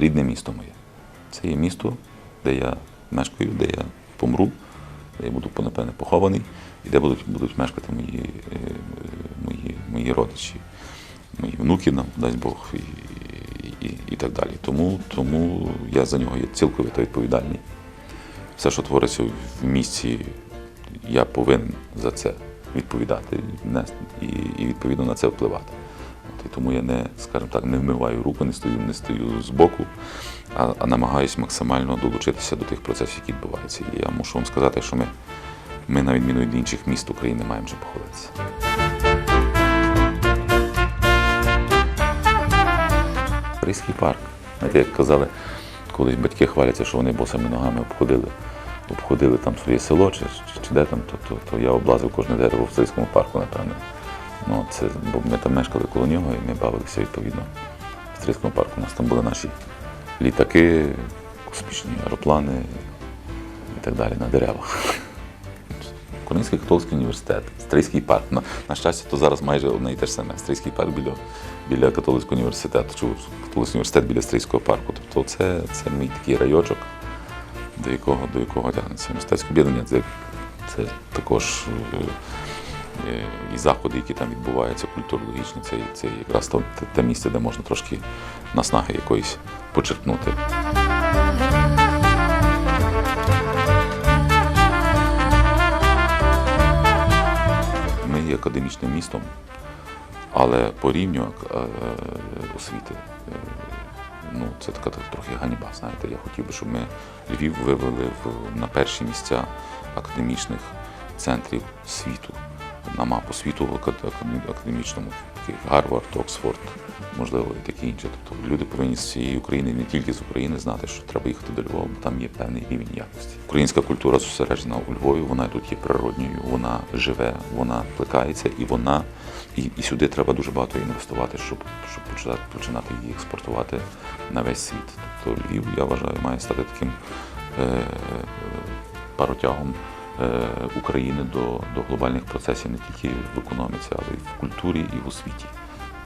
рідне місто моє. Це є місто, де я мешкаю, де я помру, де я буду, напевне, похований, і де будуть, будуть мешкати мої, е, е, мої, мої родичі, мої внуки, нам, дасть Бог, і, і, і так далі. Тому, тому я за нього є цілковито відповідальний. Все, що твориться в місті, я повинен за це відповідати і, і відповідно на це впливати. І тому я не, скажімо так, не вмиваю руку, не стою, не стою збоку, а, а намагаюся максимально долучитися до тих процесів, які відбуваються. І я мушу вам сказати, що ми, ми на відміну від інших міст України, маємо чим похвалитися. Ризький парк. Знаєте, як казали, колись батьки хваляться, що вони босими ногами обходили, обходили там своє село чи, чи, де там, то, то, то я облазив кожне дерево в Стрийському парку, напевно. Ну, це, бо ми там мешкали коло нього і ми бавилися відповідно в Стрийському парку. У нас там були наші літаки, космічні аероплани і так далі на деревах. Український католицький університет, Стрийський парк. На, на щастя, то зараз майже одне і те ж саме. Стрийський парк біля, біля католицького університету, чи католицький університет біля Стрийського парку. Тобто це, це мій такий райочок, до якого, до якого тягнеться університетське об'єднання. Це, це також е, і заходи, які там відбуваються, культурологічні, це, це якраз те, те місце, де можна трошки наснаги якоїсь почерпнути. Ми є академічним містом, але по рівню е, освіти е, ну, це така трохи ганьба. Знаєте, я хотів би, щоб ми Львів вивели в, на перші місця академічних центрів світу. На мапу світу в акад- академічному, Гарвард, Оксфорд, можливо, і таке інше. Тобто люди повинні з цієї України, не тільки з України, знати, що треба їхати до Львова, бо там є певний рівень якості. Українська культура зосереджена у Львові, вона тут є природньою, вона живе, вона плекається і вона і, і сюди треба дуже багато інвестувати, щоб, щоб почати, починати її експортувати на весь світ. Тобто Львів, я вважаю, має стати таким е, е, паротягом України до, до глобальних процесів не тільки в економіці, але й в культурі і в освіті.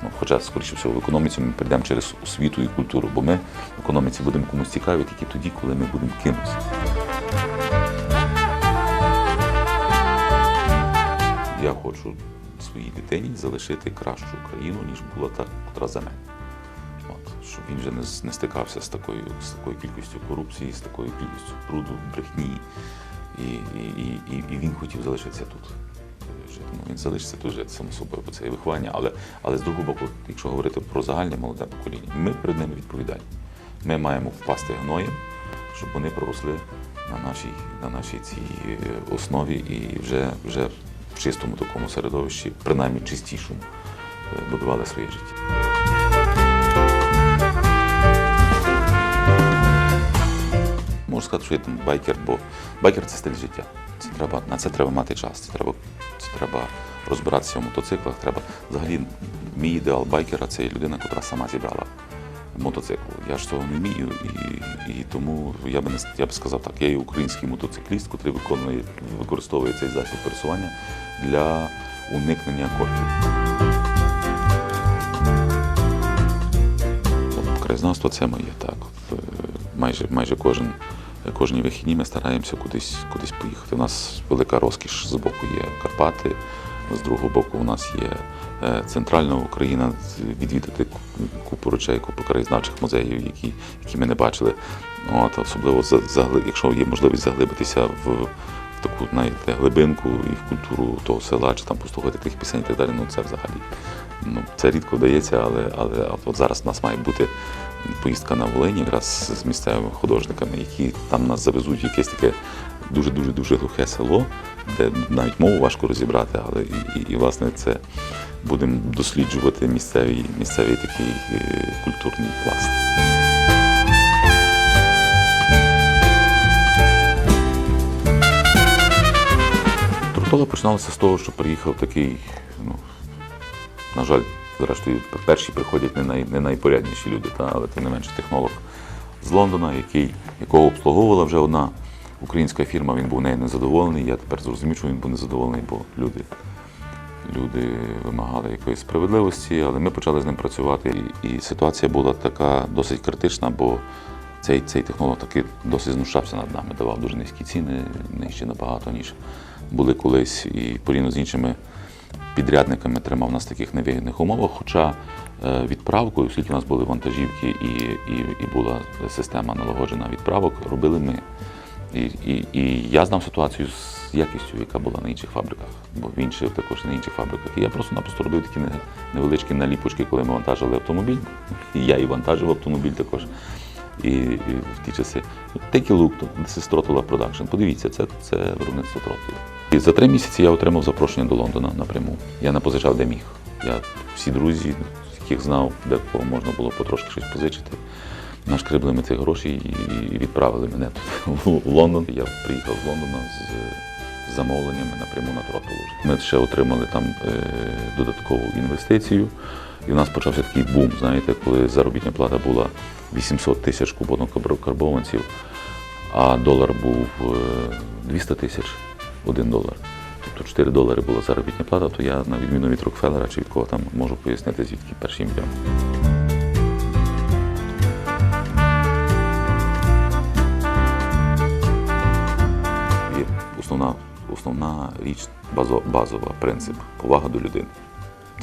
Ну, хоча, скоріше всього, в економіці ми прийдемо через освіту і культуру, бо ми в економіці будемо комусь цікаві тільки тоді, коли ми будемо кимось. Я хочу своїй дитині залишити кращу країну, ніж була та, котра за мене. От, щоб він вже не, не стикався з такою, з такою кількістю корупції, з такою кількістю бруду, брехні. І, і, і, і- і він хотів залишитися тут. Жити. Ну, він залишиться тут само собою, бо це є виховання. Але, але з другого боку, якщо говорити про загальне молоде покоління, ми перед ними відповідальні. Ми маємо впасти гноєм, щоб вони проросли на нашій, на нашій цій е, основі і вже, вже в чистому такому середовищі, принаймні чистішому, е, будували своє життя. Сказати, що я там байкер, бо байкер це стиль життя. Це треба, на це треба мати час. Це треба, це треба розбиратися в мотоциклах. Треба взагалі мій ідеал байкера це людина, яка сама зібрала мотоцикл. Я ж цього не вмію, і, і тому я би не я б сказав так, я є український мотоцикліст, який виконує використовує цей засіб пересування для уникнення корків. От, Краєзнавство це моє, так. Е, Майже, майже кожен, кожні вихідні ми стараємося кудись, кудись поїхати. У нас велика розкіш. З боку є Карпати, з другого боку у нас є е, центральна Україна, відвідати купу речей, купу краєзнавчих музеїв, які, які ми не бачили. От, особливо якщо є можливість заглибитися в, таку знаєте, глибинку і в культуру того села, чи там послухати тих пісень і так далі, ну це взагалі. Ну, це рідко вдається, але, але от зараз у нас має бути поїздка на Волині якраз з місцевими художниками, які там нас завезуть в якесь таке дуже-дуже дуже глухе село, де навіть мову важко розібрати, але і, і, і власне це будемо досліджувати місцевий, місцевий такий е, культурний пласт. Трутола починалося з того, що приїхав такий, ну, на жаль, зрештою, перші приходять не, най, не найпорядніші люди, та, але тим не менше технолог з Лондона, який, якого обслуговувала вже одна українська фірма, він був нею незадоволений. Я тепер зрозумів, що він був незадоволений, бо люди люди вимагали якоїсь справедливості, але ми почали з ним працювати. І, і ситуація була така досить критична, бо цей, цей технолог таки досить знущався над нами, давав дуже низькі ціни, нижче набагато, ніж були колись. І порівняно з іншими підрядниками тримав нас в таких невигідних умовах. Хоча е, відправкою, оскільки у нас були вантажівки і, і, і була система налагоджена відправок, робили ми. І, і, і я знав ситуацію з якістю, яка була на інших фабриках, бо в інших також на інших фабриках. І я просто-напросто робив такі невеличкі наліпочки, коли ми вантажили автомобіль. І я і вантажив автомобіль також. І, і в ті часи. Take a look, this is Trotula Production. Подивіться, це, це виробництво Trotula. І за три місяці я отримав запрошення до Лондона напряму. Я не позичав де міг. Я всі друзі, яких знав, де можна було потрошки щось позичити. Нашкребли ми ці гроші і відправили мене тут в Лондон. Я приїхав з Лондона з замовленнями напряму на Тротулу. Ми ще отримали там е, додаткову інвестицію. І в нас почався такий бум, знаєте, коли заробітна плата була 800 тисяч кубонокарбованців, а долар був е, 200 тисяч один долар. Тобто 4 долари була заробітна плата, то я, на відміну від Рокфеллера чи від кого там можу пояснити, звідки перший мільйон. Основна, основна річ, базо, базова принцип повага до людини.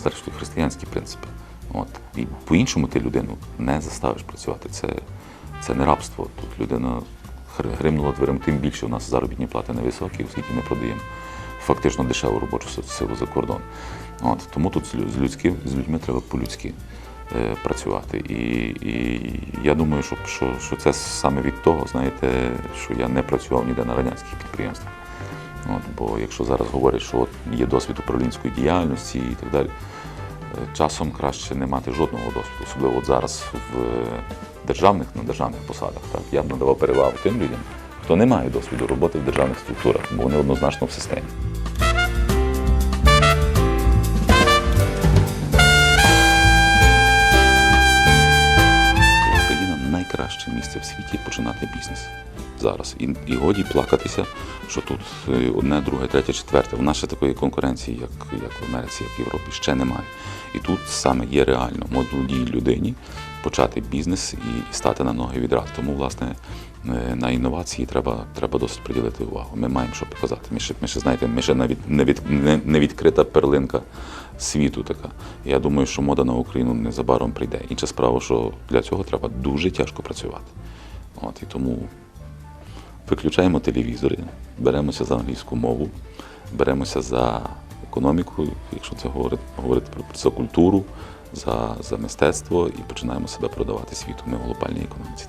Зрештою, християнські принципи. От. І по-іншому ти людину не заставиш працювати. Це, це не рабство. Тут людина гримнула дверем, тим більше у нас заробітні плати невисокі, оскільки ми продаємо фактично дешеву робочу силу за кордон. От. Тому тут з лю- з, людськи, з людьми треба по-людськи е, працювати. І, і я думаю, що, що, що це саме від того, знаєте, що я не працював ніде на радянських підприємствах. От, бо якщо зараз говорять, що от є досвід управлінської діяльності і так далі, е, часом краще не мати жодного досвіду, особливо от зараз в е, державних на державних посадах. Так я б надавав перевагу тим людям, хто не має досвіду роботи в державних структурах, бо вони однозначно в системі. Україна найкраще місце в світі починати бізнес зараз. І, і годі плакатися, що тут е, одне, друге, третє, четверте. У нас ще такої конкуренції, як, як в Америці, як в Європі, ще немає. І тут саме є реально молодій людині почати бізнес і, стати на ноги відразу. Тому, власне, е, на інновації треба, треба досить приділити увагу. Ми маємо що показати. Ми ще, ми ще знаєте, ми ще навіть не, від, не, не відкрита перлинка світу така. Я думаю, що мода на Україну незабаром прийде. Інша справа, що для цього треба дуже тяжко працювати. От, і тому виключаємо телевізори, беремося за англійську мову, беремося за економіку, якщо це говорить, говорити про за культуру, за, за мистецтво і починаємо себе продавати світу. Ми в глобальній економіці.